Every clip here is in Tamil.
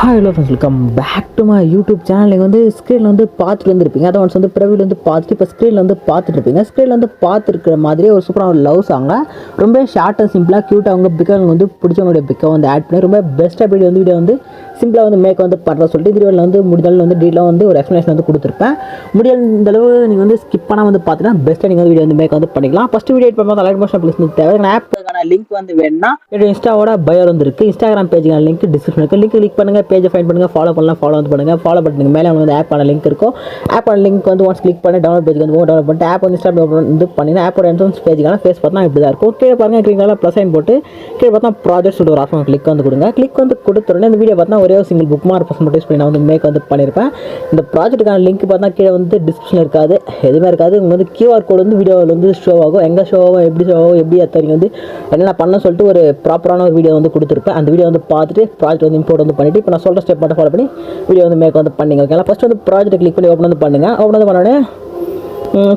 Hi hello friends welcome back to my YouTube channel நீங்கள் வந்து ஸ்க்ரீனில் வந்து பார்த்துட்டு வந்துருப்பீங்க. அதை ஒன்ஸ் வந்து பிரவியில் வந்து பார்த்துட்டு இப்போ ஸ்க்ரீனில் வந்து பார்த்துட்டு இருப்பீங்க. ஸ்க்ரீனில் வந்து பார்த்துருக்கிற மாதிரியே ஒரு சூப்பரான ஒரு லவ் சாங்க ரொம்ப ஷார்ட் அண்ட் சிம்பிளாக க்யூட்டாக அவங்க பிக்காக வந்து பிடிச்சவங்களுடைய பிக்கை வந்து ஆட் பண்ணி ரொம்ப பெஸ்ட்டாக வீடியோ வந்து வீடியோ வந்து சிம்பிளாக வந்து மேக் வந்து பண்ணுற சொல்லிட்டு இந்த வீடியோவில் வந்து முடிஞ்சளவு வந்து டீலாக வந்து ஒரு எக்ஸ்ப்ளனேஷன் வந்து கொடுத்துருப்பேன். முடியாத அளவு நீங்கள் வந்து ஸ்கிப் பண்ணால் வந்து பார்த்தீங்கன்னா பெஸ்ட்டாக நீங்கள் வந்து வீடியோ வந்து மேக் வந்து பண்ணிக்கலாம். ஃபஸ்ட்டு வீடியோ எடிட் பண்ணும்போது அலைட் மோஷன் ப்ளஸ் தேவை ஆப்புக்கான லிங்க் வந்து வேணும்னா என்னோட இன்ஸ்டாவோட பயோ வந்து இருக்குது இன்ஸ்டாகிராம் பேஜுக்கான லிங்க் டிஸ்கிரிப்ஷன் இருக்குது லிங்க் கிளிக் பண்ணுங்கள் பேஜை ஃபைன் பண்ணுங்கள் ஃபாலோ பண்ணலாம் ஃபாலோ வந்து பண்ணுங்கள் ஃபாலோ பண்ணுங்க மேலே உங்களுக்கு வந்து ஆப்பான லிங்க் இருக்கும் ஆப்பான லிங்க் வந்து ஒன்ஸ் கிளிக் பண்ணி டவுன்லோட் பேஜ் வந்து டவுன்லோட் பண்ணிட்டு ஆப் வந்து இன்ஸ்டா வந்து பண்ணிங்கன்னா ஆப்போட என்ட்ரன்ஸ் பேஜுக்கான ஃபேஸ் பார்த்தா இப்படி தான் இருக்கும். கீழே பாருங்கள் கிளிக்கால ப்ளஸ் சைன் போட்டு கீழே பார்த்தா ப்ராஜெக்ட் சொல்லிட்டு ஒரு ஆப்ஷன் கிளிக் வந்து கொடுங்க. கிளிக் வந்து கொடுத்துருனே இந்த வீடியோ பார்த்தா ஒரே ஒரு சிங்கிள் புக் மார்க் பர்சன் மட்டும் யூஸ் பண்ணி நான் வந்து மேக் வந்து பண்ணியிருப்பேன் இந்த ப்ராஜெக்ட்டுக்கான லிங்க் பார்த்தா கீழே வந்து டிஸ்கிரிப்ஷன் இருக்காது எதுவுமே இருக்காது. உங்களுக்கு வந்து கியூஆர் கோடு வந்து வீடியோவில் வந்து ஷோ ஆகும். எங்கே ஷோ ஆகும் எப்படி ஷோ ஆகும் எப்படி எத்தனை வந்து என்னென்ன பண்ண சொல்லிட்டு ஒரு ப்ராப்பரான ஒரு வீடியோ வந்து கொடுத்துருப்பேன். அந்த வீடியோ வந்து பார்த்துட்டு ப்ராஜெக்ட் வந்து இம்போர்ட் வந்து பண்ணிவிட்டு இப்போ நான் சொல்கிற ஸ்டெப் மட்டும் ஃபாலோ பண்ணி வீடியோ வந்து மேக் வந்து பண்ணிங்க ஓகேங்களா ஃபஸ்ட் வந்து ப்ராஜெக்ட் கிளிக் பண்ணி ஓப்பன் வந்து பண்ணுங்கள் ஓப்பன் வந்து பண்ணோடனே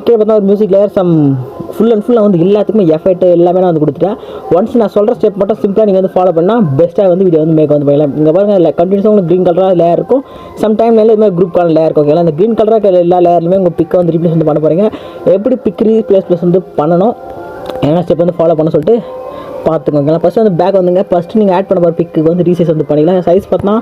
கீழே பார்த்தா ஒரு music layer some full and ஃபுல்லாக வந்து எல்லாத்துக்குமே எஃபெக்ட் எல்லாமே நான் வந்து கொடுத்துட்டேன். ஒன்ஸ் நான் சொல்கிற ஸ்டெப் மட்டும் சிம்பிளாக நீங்கள் வந்து ஃபாலோ பண்ணால் பெஸ்ட்டாக வந்து வீடியோ வந்து மேக் வந்து பண்ணலாம் இங்கே பாருங்கள் இல்லை கண்டினியூஸாக உங்களுக்கு க்ரீன் கலராக லேயர் இருக்கும். சம் டைம் இது மாதிரி குரூப் கலர் லேயர் இருக்கும் ஓகேங்களா அந்த க்ரீன் கலராக எல்லா லேயர்லையுமே உங்கள் பிக்கை வந்து ரீப்ளேஸ் வந்து பண்ண போகிறீங்க எப்படி பிக் ரீப்ளேஸ் ப்ளஸ் வந்து பண்ணணும் என்ன ஸ்டெப் வந்து ஃபாலோ பண்ண சொல்லிட்டு பார்த்துக்கோங்க ஃபஸ்ட்டு வந்து பேக் வந்துங்க. ஃபஸ்ட்டு நீங்கள் ஆட் பண்ண போகிற பிக்கு வந்து ரீசைஸ் வந்து பண்ணிக்கலாம். சைஸ் பார்த்தா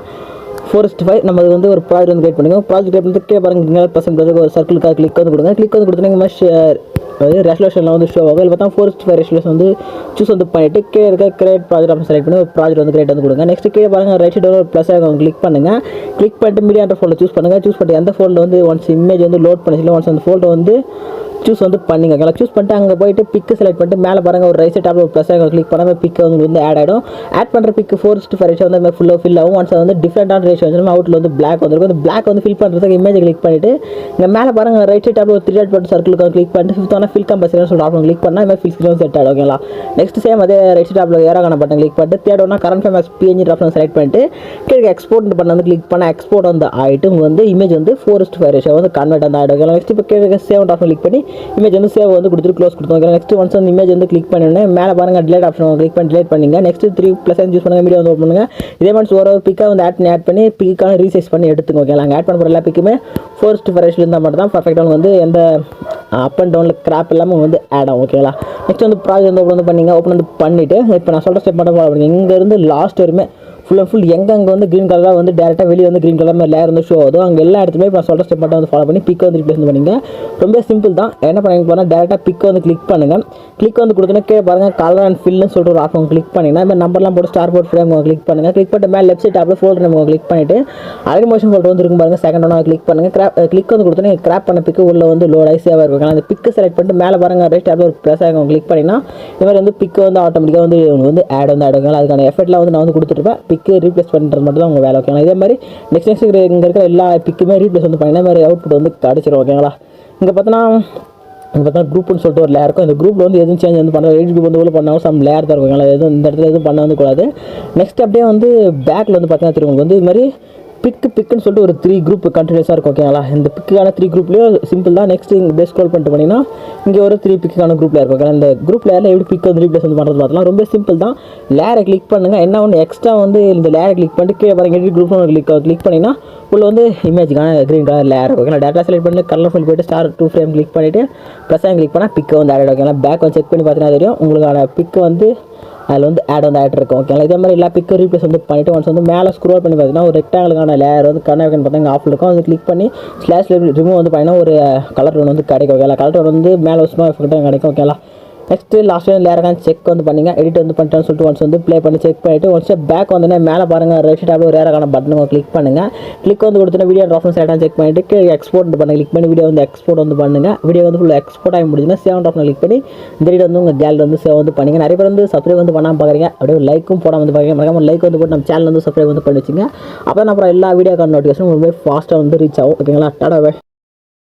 ஃபோர்ஸ்ட் ஃபைவ் நம்ம வந்து ஒரு ப்ராஜெக்ட் வந்து கிரியேட் பண்ணிக்கோங்க. ப்ராஜெக்ட் கிரியேட் பண்ணிட்டு பாருங்க. பர்சன்ட் ஒரு சர்க்கிளுக்காக கிளிக் வந்து கொடுங்க. கிளிக் வந்து கொடுத்தீங்கன்னா ஷேர் அதாவது ரெசல்யூஷனில் வந்து ஷோ ஆகும். இல்லை பார்த்தா ஃபோர்ஸ்ட் ஃபைவ் ரெசல்யூஷன் வந்து சூஸ் வந்து பண்ணிவிட்டு கீழே இருக்க கிரியேட் ப்ராஜெக்ட் ஆப்ஷன் செலக்ட் பண்ணி ஒரு ப்ராஜெக்ட் வந்து கிரியேட் வந்து கொடுங்க. நெக்ஸ்ட் கீழே பாருங்க ரைட் சைடு ஒரு ப்ளஸ் ஆகும் கிளிக் பண்ணுங்கள் கிளிக் பண்ணிட்டு மீடியா ஃபோல்டர் சூஸ் பண்ணுங்கள் சூஸ் பண்ணிட்டு அந்த ஃபோனில் வந்து ஒன்ஸ் இமேஜ் வந்து லோட் பண்ணிச்சு ஒன்ஸ் அந்த ஃபோல்டர் வந்து சூஸ் வந்து பண்ணிங்க. ஓகேங்களா சூஸ் பண்ணிட்டு அங்கே போயிட்டு பிக்கு செலக்ட் பண்ணிட்டு மேலே பாருங்க ஒரு ரைஸ் சைட் ஒரு ப்ளஸ் கிளிக் பண்ணாமல் பிக்கு வந்து வந்து ஆட் ஆகிடும் ஆட் பண்ணுற பிக்கு ஃபோர்ஸ்ட் ஃபைவ் ரேஷோ வந்து ஃபுல்லாக ஃபில் ஆகும். ஒன்ஸ் வந்து டிஃப்ரெண்டான ரேஷோ வந்து அவுட்டில் வந்து பிளாக் வந்துருக்கும். அந்த பிளாக் வந்து ஃபில் பண்ணுறதுக்கு இமேஜ் கிளிக் பண்ணிட்டு இங்கே மேலே பாருங்கள் ரைட் சைட் ஒரு த்ரீ டாட் போட்டு சர்க்கிளுக்கு கிளிக் பண்ணிட்டு ஃபிஃப்த்தான ஃபில் கம்பல்சரி சொல்லிட்டு ஆப்ஷன் கிளிக் பண்ணால் இந்த ஃபில் ஸ்க்ரீன் செட் ஆகிடும் ஓகேங்களா நெக்ஸ்ட் சேம் அதே ரைட் சைட் ஆப்பில் ஏறாகான பட்டன் கிளிக் பண்ணிட்டு தேர்ட் ஒன்றா current famous PNG option select பண்ணிட்டு கீழே எக்ஸ்போர்ட் பண்ண வந்து கிளிக் பண்ண எக்ஸ்போர்ட் வந்து ஆகிட்டு வந்து இமேஜ் வந்து four is to five ratio வந்து கன்வெர்ட் வந்து ஆகிடும் ஓகேங்களா நெக்ஸ்ட் இப்போ கீழே சேவ் ஆப்ஷன் கிளிக் பண்ணி இமேஜ் வந்து சேவ் வந்து கொடுத்துட்டு க்ளோஸ் கொடுத்தோம் நெக்ஸ்ட் ஒன்ஸ் வந்து இமேஜ் வந்து கிளிக் பண்ணினேன் மேலே பாருங்கள் டிலேட் ஆப்ஷன் கிளிக் பண்ணி டிலேட் பண்ணிங்க. நெக்ஸ்ட் த்ரீ ப்ளஸ் யூஸ் பண்ணுங்கள் வீடியோ வந்து ஓப்பன் பண்ணுங்கள் இதே மாதிரி ஒரு ஒரு பிக்காக வந்து ஆட் ஆட் பண்ணி பிக்கான ரீசைஸ் பண்ணி எடுத்துங்க ஓகே ஆட் பண்ண போகிற எல்லா பிக்குமே ஃபோர்ஸ்ட் ஃபரேஷில் இருந்தால் மட்டும் தான் பர்ஃபெக்டாக வந்து எந்த அப் அண்ட் டவுனில் கிராப் இல்லாமல் வந்து ஆட் ஆகும் ஓகேங்களா நெக்ஸ்ட் வந்து ப்ராஜெக்ட் வந்து ஓப்பன் வந்து பண்ணிங்க ஓப்பன் வந்து பண்ணிவிட்டு இப்போ நான் சொல்கிற ஸ்டெப் மட்டும் ஃபாலோ பண்ணுங்கள் இங்கேருந்து லாஸ்ட் வரையுமே ஃபுல் அண்ட் ஃபுல் எங்கே அங்கே வந்து க்ரீன் கலராக வந்து டேரெக்டாக வெளியே வந்து க்ரீன் கலர் மாதிரி லேயர் வந்து ஷோ ஆகுதோ அங்கே எல்லா இடத்துலையுமே இப்போ நான் சொல்கிற ஸ்டெப் மட்டும் வந்து ஃபாலோ பண்ணி பிக் வந்து ரிப்ளேஸ் பண்ணிங்க. ரொம்ப சிம்பிள் தான். என்ன பண்ணி போனால் டேரெக்டாக பிக் வந்து கிளிக் பண்ணுங்கள் கிளிக் வந்து கொடுத்தோன்னா கீழே பாருங்கள் கலர் அண்ட் ஃபில்னு சொல்லிட்டு ஒரு ஆப்ஷன் கிளிக் பண்ணிங்கன்னா இப்போ நம்பர்லாம் போட்டு ஸ்டார் போர்ட் ஃப்ரேம் கிளிக் பண்ணுங்கள் கிளிக் பண்ணிட்டு மேலே லெஃப்ட் சைட் ஆப்பில் ஃபோல்டர் நம்ம கிளிக் பண்ணிவிட்டு அரை மோஷன் ஃபோல்டர் வந்து இருக்கும் பாருங்கள் செகண்ட் ஒன்றா கிளிக் பண்ணுங்கள் கிராப் கிளிக் வந்து கொடுத்தோன்னே கிராப் பண்ண பிக்கு உள்ள வந்து லோட் ஆகி சேவாக இருக்கும். அந்த பிக்கு செலக்ட் பண்ணிட்டு மேலே பாருங்கள் ரைட் ஆப்பில் ஒரு ப்ரெஸ் ஆகும் கிளிக் பண்ணிங்கன்னா இந்த மாதிரி வந்து பிக்கு வந்து ஆட்டோமேட்டிக்காக வந்து வந்து ஆட் வந்து ஆட் ஆகும். அதுக்கான எஃபெக்ட்லாம் வந்து நான் வந்து கொடுத்துருப்பேன் பிக் பிக்கு ரீப்ளேஸ் பண்ணுறது மட்டும் தான் உங்கள் வேலை ஓகேங்களா இதே மாதிரி நெக்ஸ்ட் நெக்ஸ்ட் இங்கே இருக்கிற எல்லா பிக்குமே ரீப்ளேஸ் வந்து பண்ணி மாதிரி அவுட்புட் வந்து கிடச்சிரும் ஓகேங்களா இங்கே பார்த்தோன்னா இங்கே பார்த்தா குரூப்னு சொல்லிட்டு ஒரு லேயர் இருக்கும். இந்த குரூப்பில் வந்து எதுவும் சேஞ்ச் வந்து பண்ணுறது எயிட் குரூப் வந்து உள்ள பண்ணாலும் சம் லேயர் தான் இருக்கும் எதுவும் இந்த இடத்துல எதுவும் பண்ண வந்து கூடாது. நெக்ஸ்ட் அப்படியே வந்து பேக்கில் வந்து பார்த்தீங்கன்னா திரும்ப வந்து இது மாதிரி பிக்கு பிக்குன்னு சொல்லிட்டு ஒரு த்ரீ குரூப் கண்டினியூஸாக இருக்கும் ஓகேங்களா இந்த பிக்குக்கான த்ரீ குரூப்லேயும் சிம்பிள் தான். நெக்ஸ்ட் இங்கே பேஸ் ஸ்க்ரோல் பண்ணிட்டு பண்ணிங்கன்னா இங்கே ஒரு த்ரீ பிக்குக்கான குரூப்பில் இருக்கும் ஓகேங்களா இந்த குரூப் லேயரில் எப்படி பிக் வந்து ரீப்ளேஸ் வந்து பண்ணுறது பார்த்தலாம் ரொம்ப சிம்பிள் தான். லேரை கிளிக் பண்ணுங்கள் என்ன ஒன்று எக்ஸ்ட்ரா வந்து இந்த லேரை கிளிக் பண்ணிட்டு கீழே பாருங்க எடிட் குரூப் கிளிக் கிளிக் பண்ணிங்கன்னா உள்ள வந்து இமேஜுக்கான க்ரீன் கலர் லேர் ஓகேங்களா டேட்டா செலக்ட் பண்ணி கலர் ஃபுல் போய்ட்டு ஸ்டார் டூ ஃப்ரேம் கிளிக் பண்ணிவிட்டு ப்ளஸ் கிளிக் பண்ணால் பிக்கை வந்து ஆட் ஓகேங்களா பேக் வந்து செக் பண்ணி பார்த்தீங்கன்னா தெரியும். உங்களுக்கான பிக்கு வந்து அதில் வந்து ஆட் வந்து ஆட் இருக்கும் ஓகேங்களா இதே மாதிரி எல்லா பிக்கும் ரீப்ளேஸ் வந்து பண்ணிவிட்டு ஒன்ஸ் வந்து மேலே ஸ்க்ரோல் பண்ணி பார்த்தீங்கன்னா ஒரு ரெக்டாங்கிளுக்கான லேயர் வந்து கண்ணாக்கன் பார்த்தீங்கன்னா ஆஃப் இருக்கும். அது கிளிக் பண்ணி ஸ்லாஷ் ரிமூவ் வந்து பார்த்தீங்கன்னா ஒரு கலர் ஒன்று வந்து கிடைக்கும் ஓகேங்களா கலர் டோன் வந்து மேலே சும்மா எஃபெக்டாக கிடைக்கும் ஓகேங்களா நெக்ஸ்ட்டு லாஸ்ட் வந்து லேரகான் செக் வந்து பண்ணிங்க. எடிட் வந்து பண்ணிட்டேன்னு சொல்லிட்டு ஒன்ஸ் வந்து ப்ளே பண்ணி செக் பண்ணிவிட்டு ஒன்ஸ் பேக் வந்தோடனே மேலே பாருங்கள் ரைட் டேப்ல ஒரு ரேரகான பட்டனுக்கு கிளிக் பண்ணுங்கள் கிளிக் வந்து கொடுத்தோன்னா வீடியோ ஆப்ஷன் சைடாக செக் பண்ணிவிட்டு எக்ஸ்போர்ட் பண்ண கிளிக் பண்ணி வீடியோ வந்து எக்ஸ்போர்ட் வந்து பண்ணுங்கள் வீடியோ வந்து ஃபுல்லாக எக்ஸ்போர்ட் ஆகி முடிஞ்சுன்னா சேவ் ஆப்ஷன் கிளிக் பண்ணி இந்த வீடியோ வந்து உங்கள் கேலரி வந்து சேவ் வந்து பண்ணிங்க. நிறைய பேர் வந்து சப்ஸ்கிரைப் வந்து பண்ணாமல் பார்க்குறீங்க அப்படியே லைக்கும் போடாமல் வந்து பார்க்குறீங்க மறக்காம லைக் வந்து போட்டு நம்ம சேனல் வந்து சப்ஸ்கிரைப் வந்து பண்ணி வச்சுங்க. அப்புறம் அப்புறம் எல்லா வீடியோக்கான நோட்டிஃபிகேஷன் ரொம்பவே ஃபாஸ்ட்டாக வந்து ரீச் ஆகும். ஓகேங்களா? டாடா.